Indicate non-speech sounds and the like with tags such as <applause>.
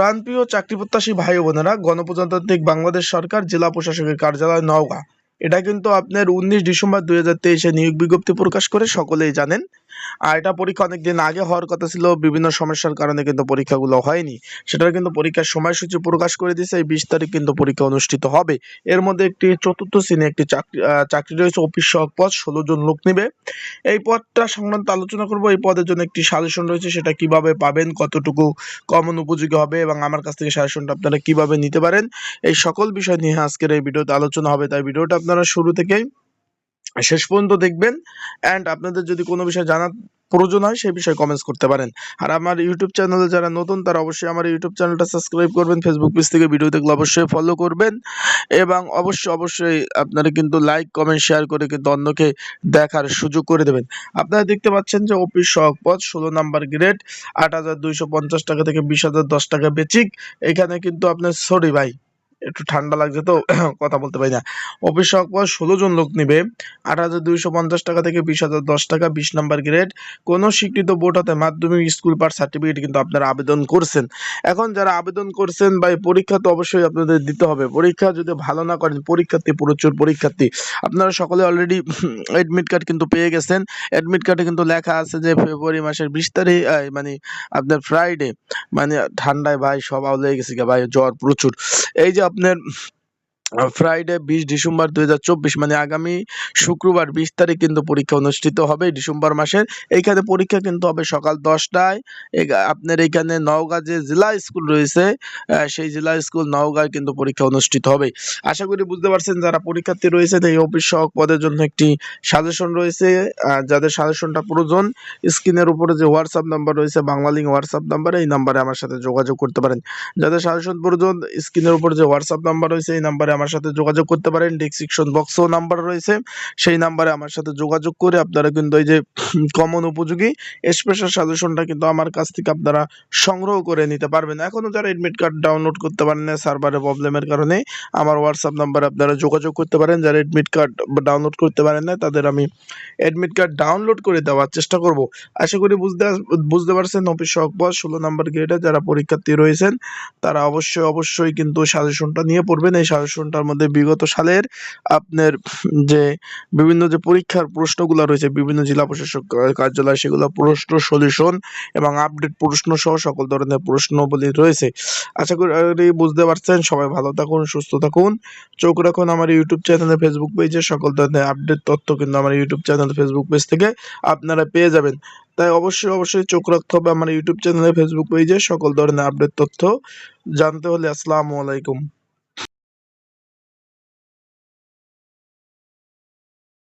প্রাণপ্রিয় চাকরি প্রত্যাশী ভাই বোনেরা, গণপ্রজাতান্ত্রিক বাংলাদেশ সরকার, জেলা প্রশাসকের কার্যালয় নওগাঁ। এটা কিন্তু আপনার উনিশ ডিসেম্বর দুই হাজার তেইশে নিয়োগ বিজ্ঞপ্তি প্রকাশ করে সকলেই জানেন। আর এটা পরীক্ষা অনেকদিন আগে হওয়ার কথা ছিল, বিভিন্ন সমস্যার কারণে কিন্তু পরীক্ষাগুলো হয়নি। সেটার কিন্তু পরীক্ষার সময়সূচি প্রকাশ করে দিয়েছে, এই বিশ তারিখ কিন্তু পরীক্ষা অনুষ্ঠিত হবে। এর মধ্যে একটি চতুর্থ শ্রেণি একটি চাকরি চাকরি রয়েছে অফিস সহক পদ ষোলো জন লোক নেবে। এই পদটা সংক্রান্ত আলোচনা করব, এই পদের জন্য একটি সাজেশন রয়েছে, সেটা কীভাবে পাবেন, কতটুকু কমন উপযোগী হবে এবং আমার কাছ থেকে সাজেশনটা আপনারা কীভাবে নিতে পারেন। এই সকল বিষয় নিয়ে আজকের এই ভিডিওতে আলোচনা হবে, তাই ভিডিওটা আপনারা শুরু থেকেই শেষ পর্যন্ত দেখবেন। অ্যান্ড আপনাদের যদি কোনো বিষয় জানার প্রয়োজন হয়, সেই বিষয়ে কমেন্টস করতে পারেন। আর আমার ইউটিউব চ্যানেলে যারা নতুন, তারা অবশ্যই আমার ইউটিউব চ্যানেলটা সাবস্ক্রাইব করবেন। ফেসবুক পেজ থেকে ভিডিও দেখলে অবশ্যই ফলো করবেন। এবং অবশ্যই অবশ্যই আপনারা কিন্তু লাইক কমেন্ট শেয়ার করে কিন্তু অন্যকে দেখার সুযোগ করে দেবেন। আপনারা দেখতে পাচ্ছেন যে অফিস সহক ষোলো নাম্বার গ্রেড আট হাজার দুইশো পঞ্চাশ টাকা থেকে বিশ হাজার দশ টাকা বেচিক। এখানে কিন্তু আপনার সরি ভাই একটু ঠান্ডা লাগছে তো, <clears throat> কথা বলতে পারি না। অফিস সহক ষোলো জন লোক নিবে। আট হাজার দুইশো পঞ্চাশ টাকা থেকে বিশ হাজার দশ টাকা, বিশ নাম্বার গ্রেড কোনো স্বীকৃত বোর্ড হতে মাধ্যমিক স্কুল পার সার্টিফিকেট কিন্তু আপনারা আবেদন করছেন। এখন যারা আবেদন করছেন বা পরীক্ষা তো অবশ্যই আপনাদের দিতে হবে। পরীক্ষা যদি ভালো না করেন, পরীক্ষার্থী, প্রচুর পরীক্ষার্থী। আপনারা সকলে অলরেডি অ্যাডমিট কার্ড কিন্তু পেয়ে গেছেন। অ্যাডমিট কার্ডে কিন্তু লেখা আছে যে ফেব্রুয়ারি মাসের বিশ তারিখ মানে আপনার ফ্রাইডে মানে ঠান্ডায় ভাই সব আউলে গেছে গা ভাই, জ্বর প্রচুর। এই যে আপনার ফ্রাইডে বিশ ডিসেম্বর দুই হাজার চব্বিশ মানে আগামী শুক্রবার বিশ তারিখ কিন্তু পরীক্ষা অনুষ্ঠিত হবে ডিসেম্বর মাসের। এইখানে পরীক্ষা কিন্তু হবে সকাল দশটায়। আপনার এইখানে নওগাঁ যে জেলা স্কুল রয়েছে সেই জেলা স্কুল নওগাঁয় কিন্তু পরীক্ষা অনুষ্ঠিত হবে। আশা করি বুঝতে পারছেন, যারা পরীক্ষার্থী রয়েছেন, এই অফিস সহক পদের জন্য একটি সাজেশন রয়েছে। যাদের সাজেশনটা প্রয়োজন, স্ক্রিনের উপরে যে হোয়াটসঅ্যাপ নাম্বার রয়েছে, বাংলা লিঙ্ক হোয়াটসঅ্যাপ নাম্বার এই নাম্বারে আমার সাথে যোগাযোগ করতে পারেন। যাদের সাজেশন প্রয়োজন, স্ক্রিনের উপর যে হোয়াটসঅ্যাপ নাম্বার রয়েছে, এই নাম্বারে আমার সাথে যোগাযোগ করতে পারেন। ডিসক্রিপশন বক্সও নাম্বার রয়েছে। সেই নাম্বারে আমার সাথে যোগাযোগ করে আপনারা কিন্তু এই যে কমন উপযোগী স্পেশাল সাজেশনটা কিন্তু আমার কাছ থেকে আপনারা সংগ্রহ করে নিতে পারবেন। এখনও যারা এডমিট কার্ড ডাউনলোড করতে পারেন না সার্ভারের প্রবলেমের কারণে আমার হোয়াটসঅ্যাপ নাম্বারে আপনারা যোগাযোগ করতে পারেন। যারা এডমিট কার্ড ডাউনলোড করতে পারেন না তাদের আমি এডমিট কার্ড ডাউনলোড করে দেওয়ার চেষ্টা করব। আশা করি বুঝতে বুঝতে পারছেন অফিস সকবর ষোলো নাম্বার গ্রেডে যারা পরীক্ষার্থী রয়েছেন, তারা অবশ্যই অবশ্যই কিন্তু সাজেশনটা নিয়ে পড়বেন। এই সাজেশনটার মধ্যে বিগত সালের আপনার যে বিভিন্ন যে পরীক্ষার প্রশ্নগুলো রয়েছে, বিভিন্ন জেলা প্রশাসক কার্যালয় সেগুলো প্রশ্ন সলিউশন এবং আপডেট প্রশ্ন সহ সকল ধরনের প্রশ্নবলী রয়েছে। আশা করি বুঝতে পারছেন। সবাই ভালো থাকুন, সুস্থ থাকুন। চোখ রাখুন আমার ইউটিউব চ্যানেলে ফেসবুক পেজে সকল ধরনের আপডেট তথ্য কিন্তু আমার ইউটিউব চ্যানেল ফেসবুক পেজ থেকে আপনারা পেয়ে যাবেন। তাই অবশ্যই অবশ্যই চোখ রাখতে হবে আমার ইউটিউব চ্যানেলে ফেসবুক পেজে সকল ধরনের আপডেট তথ্য জানতে হলে আসসালামু আলাইকুম।